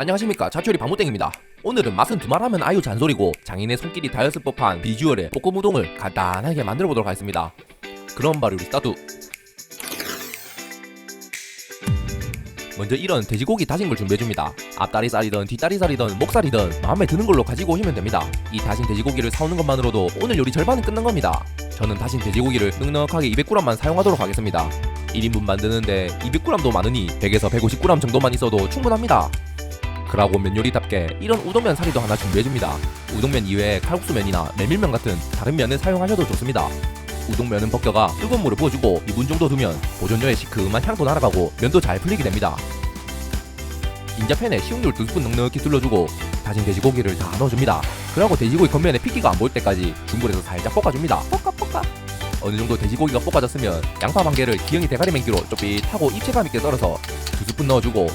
안녕하십니까. 자초리 방무땡입니다. 오늘은 맛은 두말하면 아유 잔소리고 장인의 손길이 닿았을 법한 비주얼의 볶음 우동을 간단하게 만들어 보도록 하겠습니다. 그럼 바로 우리 스타트. 먼저 이런 돼지고기 다진 걸 준비해줍니다. 앞다리살이든 뒷다리살이든 목살이든 마음에 드는 걸로 가지고 오시면 됩니다. 이 다진 돼지고기를 사오는 것만으로도 오늘 요리 절반은 끝난 겁니다. 저는 다진 돼지고기를 넉넉하게 200g만 사용하도록 하겠습니다. 1인분 만드는데 200g도 많으니 100에서 150g 정도만 있어도 충분합니다 그러고 면 요리답게 이런 우동면 사리도 하나 준비해줍니다. 우동면 이외에 칼국수면이나 메밀면 같은 다른 면을 사용하셔도 좋습니다. 우동면은 벗겨가 뜨거운 물을 부어주고 2분 정도 두면 보존료의 시큼한 향도 날아가고 면도 잘 풀리게 됩니다. 인자팬에 식용유를 2스푼 넉넉히 둘러주고 다진 돼지고기를 다 넣어줍니다. 그러고 돼지고기 겉면에 핏기가 안 보일 때까지 중불에서 살짝 볶아줍니다. 볶아 볶아. 어느 정도 돼지고기가 볶아졌으면 양파 반 개를 기영이 대가리 맹기로 좁빗하고 입체감 있게 썰어서 2스푼 넣어주고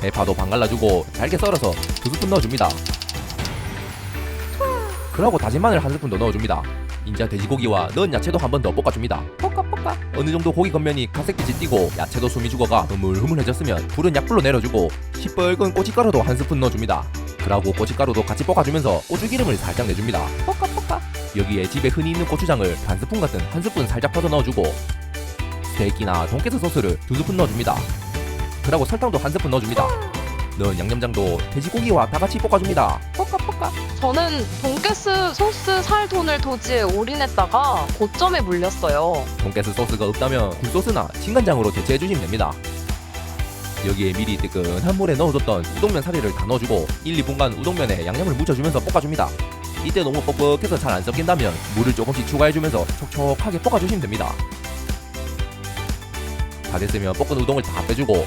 대파도 반 갈라주고 잘게 썰어서 두 스푼 넣어줍니다. 그러고 다진 마늘 한 스푼 더 넣어줍니다. 인자 돼지고기와 넣은 야채도 한 번 더 볶아줍니다. 볶아 볶아. 어느 정도 고기 겉면이 갈색빛이 띠고 야채도 숨이 죽어가 흐물흐물해졌으면 불은 약불로 내려주고 시뻘건 고춧가루도 한 스푼 넣어줍니다. 그러고 고춧가루도 같이 볶아주면서 고추기름을 살짝 내줍니다. 볶아 볶아. 여기에 집에 흔히 있는 고추장을 반 스푼 같은 한 스푼 살짝 퍼서 넣어주고 스테이키나 돈가스 소스를 두 스푼 넣어줍니다. 그리고 설탕도 한 스푼 넣어줍니다. 넣은 양념장도 돼지고기와 다 같이 볶아줍니다. 볶아 볶아. 저는 돈가스 소스 살 돈을 도지에 올인했다가 고점에 물렸어요. 돈가스 소스가 없다면 굴소스나 진간장으로 대체해 주시면 됩니다. 여기에 미리 뜨끈한 물에 넣어뒀던 우동면 사리를 다 넣어주고 1, 2분간 우동면에 양념을 묻혀주면서 볶아줍니다. 이때 너무 뻑뻑해서 잘 안 섞인다면 물을 조금씩 추가해주면서 촉촉하게 볶아주시면 됩니다. 다 됐으면 볶은 우동을 다 빼주고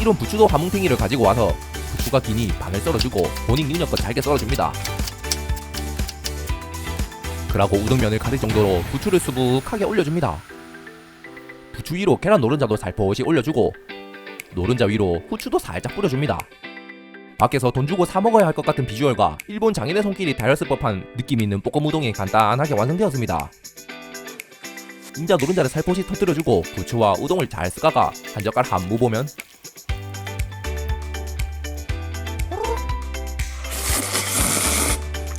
이런 부추도 한 뭉탱이를 가지고 와서 부추가 기니 반을 썰어주고 본인 능력껏 잘게 썰어줍니다. 그러고 우동면을 가릴 정도로 부추를 수북하게 올려줍니다. 부추 위로 계란 노른자도 살포시 올려주고 노른자 위로 후추도 살짝 뿌려줍니다. 밖에서 돈 주고 사 먹어야 할 것 같은 비주얼과 일본 장인의 손길이 달렸을 법한 느낌 있는 볶음 우동이 간단하게 완성되었습니다. 인자 노른자를 살포시 터뜨려주고 부추와 우동을 잘 섞어가 한 젓갈 한 무 보면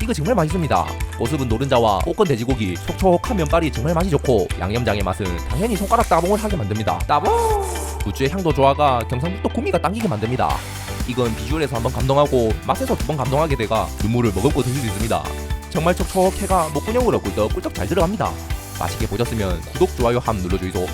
이거 정말 맛있습니다. 보습은 노른자와 볶은 돼지고기, 촉촉한 면발이 정말 맛이 좋고 양념장의 맛은 당연히 손가락 따봉을 하게 만듭니다. 따봉! 부추의 향도 좋아가 경상북도 구미가 당기게 만듭니다. 이건 비주얼에서 한번 감동하고 맛에서 두 번 감동하게 돼가 눈물을 머금고 드실 수 있습니다. 정말 촉촉해가 목구멍으로 꿀떡꿀떡 잘 들어갑니다. 맛있게 보셨으면 구독, 좋아요 함 눌러주이소.